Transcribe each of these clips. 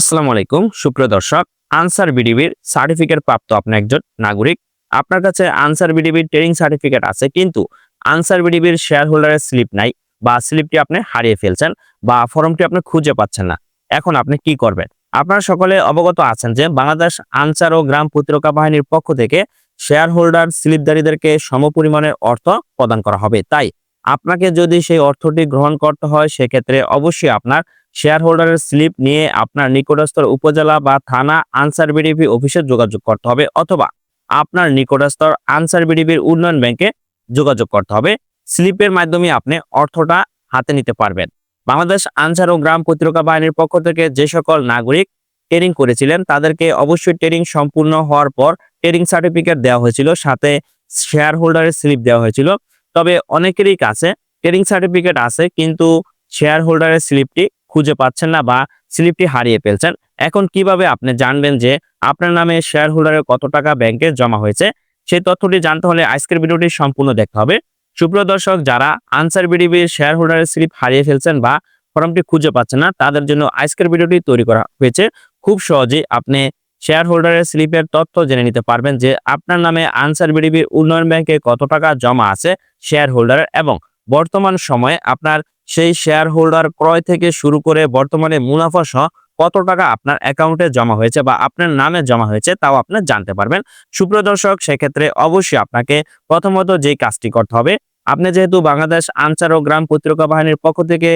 আসসালামু আলাইকুম, সুপ্রিয় দর্শক, আনসার বিডিবির সার্টিফিকেট প্রাপ্ত আপনি একজন নাগরিক। আপনার কাছে আনসার বিডিবির ট্রেনিং সার্টিফিকেট আছে, কিন্তু আনসার বিডিবির শেয়ার হোল্ডারের স্লিপ নাই বা স্লিপটি আপনি হারিয়ে ফেলছেন বা ফর্মটি আপনি খুঁজে পাচ্ছেন না। এখন আপনি কি করবেন? আপনারা সকলে অবগত আছেন যে বাংলাদেশ আনসার ও গ্রাম প্রতিরক্ষা বাহিনীর পক্ষ থেকে শেয়ার হোল্ডার স্লিপধারীদেরকে সমপরিমাণের অর্থ প্রদান করা হবে। তাই আপনাকে যদি সেই অর্থটি গ্রহণ করতে হয়, সেক্ষেত্রে অবশ্যই আপনার শেয়ার হোল্ডারের স্লিপ নিয়ে আপনার নিকটস্থ উপজেলা বা থানা আনসার বিডিপি অফিসে যোগাযোগ করতে হবে অথবা আপনার নিকটস্থ আনসার বিডিপির উন্নয়ন ব্যাংকে যোগাযোগ করতে হবে। স্লিপের মাধ্যমে আপনি অর্থটা হাতে নিতে পারবেন। বাংলাদেশ আনসার ও গ্রাম প্রতিরক্ষা বাহিনীর পক্ষ থেকে যে সকল নাগরিক ট্রেনিং করেছিলেন, তাদেরকে অবশ্যই ট্রেনিং সম্পূর্ণ হওয়ার পর ট্রেনিং সার্টিফিকেট দেওয়া হয়েছিল, সাথে শেয়ার হোল্ডারের স্লিপ দেওয়া হয়েছিল। তবে অনেকেরই কাছে ট্রেনিং সার্টিফিকেট আছে, কিন্তু শেয়ার হোল্ডারের স্লিপটি খুঁজে পাচ্ছেন না বা স্লিপটি হারিয়ে ফেলছেন। এখন কীভাবে আপনি জানবেন যে আপনার নামে শেয়ার হোল্ডারের কত টাকা ব্যাংকে জমা হয়েছে? সেই তথ্যটি জানতে হলে আজকের ভিডিওটি সম্পূর্ণ দেখতে হবে। সুপ্রিয় দর্শক, যারা আনসার বিডিবির শেয়ার হোল্ডারের স্লিপ হারিয়ে ফেলছেন বা ফর্মটি খুঁজে পাচ্ছেন না, তাদের জন্য আজকের ভিডিওটি তৈরি করা হয়েছে। খুব সহজেই আপনি শেয়ার হোল্ডারের স্লিপের তথ্য জেনে নিতে পারবেন যে আপনার নামে আনসার বিডিবির উন্নয়ন ব্যাংকে কত টাকা জমা আছে শেয়ার হোল্ডারের এবং বর্তমান সময়ে আপনার সেই শেয়ার হোল্ডার ক্রয় থেকে শুরু করে বর্তমানে মুনাফা সহ কত টাকা আপনার অ্যাকাউন্টে জমা হয়েছে বা আপনার নামে জমা হয়েছে তাও আপনি জানতে পারবেন। সুপ্রিয় দর্শক, সেক্ষেত্রে অবশ্যই আপনাকে প্রথমত যেই কাজটি করতে হবে, আপনি যেহেতু বাংলাদেশ আনসার ও গ্রাম প্রতিরক্ষা বাহিনীর পক্ষ থেকে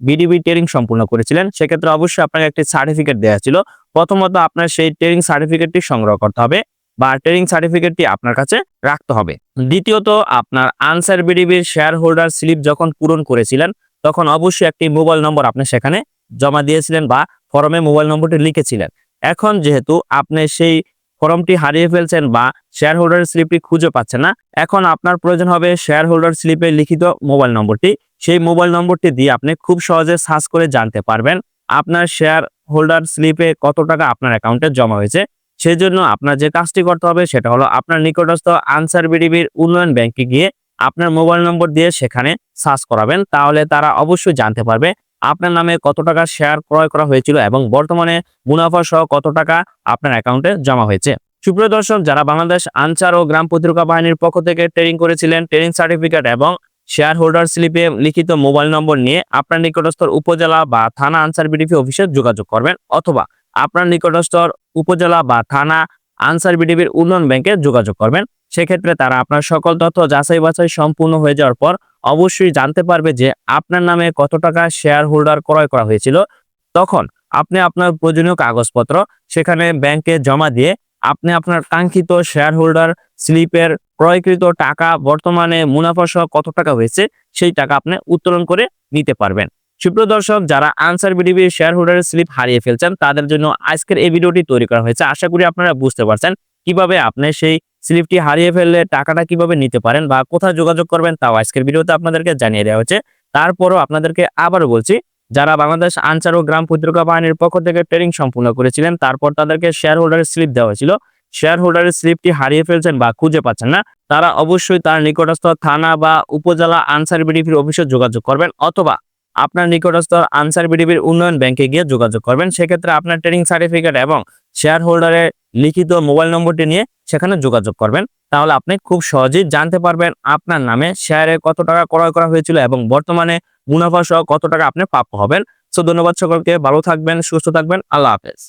বিডিবি ট্রেনিং সম্পূর্ণ করেছিলেন, সেক্ষেত্রে অবশ্যই আপনাকে একটি সার্টিফিকেট দেওয়া ছিল। প্রথমত আপনার সেই ট্রেনিং সার্টিফিকেটটি সংগ্রহ করতে হবে বা ট্রেনিং সার্টিফিকেটটি আপনার কাছে রাখতে হবে। দ্বিতীয়ত, আপনার আনসার বিডিবির শেয়ার হোল্ডার স্লিপ যখন পূরণ করেছিলেন তখন অবশ্যই একটি মোবাইল নম্বর আপনি সেখানে জমা দিয়েছিলেন বা ফর্মে মোবাইল নম্বরটি লিখেছিলেন। এখন যেহেতু আপনি সেই ফর্মটি হারিয়ে ফেলছেন বা শেয়ার হোল্ডার স্লিপটি খুঁজে পাচ্ছেন না, এখন আপনার প্রয়োজন হবে শেয়ার হোল্ডার স্লিপে লিখিত মোবাইল নম্বরটি। সেই মোবাইল নম্বরটি দিয়ে আপনি খুব সহজে সার্চ করে জানতে পারবেন আপনার শেয়ার হোল্ডার স্লিপে কত টাকা আপনার অ্যাকাউন্টে জমা হয়েছে। সেই জন্য আপনার যে কাজটি করতে হবে সেটা হলো আপনার নিকটস্থ আনসার বিডিবির উন্নয়ন ব্যাংকে গিয়ে আপনার মোবাইল নম্বর দিয়ে সেখানে সার্চ করাবেন, তাহলে তারা অবশ্যই জানতে পারবে আপনার নামে কত টাকা শেয়ার ক্রয় করা হয়েছিল এবং বর্তমানে মুনাফা সহ কত টাকা আপনার অ্যাকাউন্টে জমা হয়েছে। সুপ্রিয় দর্শক, যারা বাংলাদেশ আনসার ও গ্রাম প্রতিরক্ষা বাহিনীর পক্ষ থেকে ট্রেনিং করেছিলেন ট্রেনিং সার্টিফিকেট এবং শেয়ার হোল্ডার স্লিপে লিখিত মোবাইল নম্বর নিয়ে আপনার নিকটস্থ উপজেলা বা থানা আনসার বিডিপি অফিসে যোগাযোগ করবেন অথবা আপনার নিকটস্থ উপজেলা বা থানা আনসার বিডিবির উন্নয়ন ব্যাংকে যোগাযোগ করবেন। সেক্ষেত্রে তারা আপনার সকল তথ্য যাচাই বাছাই সম্পূর্ণ হয়ে যাওয়ার পর অবশ্যই জানতে পারবে যে আপনার নামে কত টাকা শেয়ার হোল্ডার ক্রয় করা হয়েছিল। তখন আপনি আপনার প্রয়োজনীয় কাগজপত্র সেখানে ব্যাংকে জমা দিয়ে আপনি আপনার কাঙ্ক্ষিত শেয়ার হোল্ডার স্লিপের ক্রয়কৃত টাকা, বর্তমানে মুনাফা সহ কত টাকা হয়েছে সেই টাকা আপনি উত্তোলন করে নিতে পারবেন। সুপ্রিয় দর্শক, যারা আনসার বিডিবির শেয়ার হোল্ডারের স্লিপ হারিয়ে ফেলছেন, তাদের জন্য আজকের এই ভিডিওটি তৈরি করা হয়েছে। আশা করি আপনারা বুঝতে পারছেন কীভাবে আপনি সেই স্লিপটি হারিয়ে ফেললে টাকাটা কীভাবে নিতে পারেন বা কোথায় যোগাযোগ করবেন তাও আজকের ভিডিওতে আপনাদেরকে জানিয়ে দেওয়া হচ্ছে তারপরও আপনাদেরকে আবারও বলছি, যারা বাংলাদেশ আনসার ও গ্রাম প্রতিরক্ষা বাহিনীর পক্ষ থেকে ট্রেনিং সম্পূর্ণ করেছিলেন, তারপর তাদেরকে শেয়ার হোল্ডারের স্লিপ দেওয়া হয়েছিল। শেয়ার হোল্ডারের স্লিপটি হারিয়ে ফেলছেন বা খুঁজে পাচ্ছেন না, তারা অবশ্যই তার নিকটস্থ থানা বা উপজেলা আনসার বিডিপির অফিসে যোগাযোগ করবেন অথবা আপনার নিকটস্থ আনসার বিডিপির উন্নয়ন ব্যাংকে গিয়ে যোগাযোগ করবেন। সেক্ষেত্রে আপনার ট্রেনিং সার্টিফিকেট এবং শেয়ার হোল্ডারের লিখিত মোবাইল নম্বরটি নিয়ে সেখানে যোগাযোগ করবেন। তাহলে আপনি খুব সহজেই জানতে পারবেন আপনার নামে শেয়ারে কত টাকা ক্রয় করা হয়েছিল এবং বর্তমানে মুনাফা সহ কত টাকা আপনি প্রাপ্য হবেন। সো ধন্যবাদ সকলকে, ভালো থাকবেন, সুস্থ থাকবেন, আল্লাহ হাফেজ।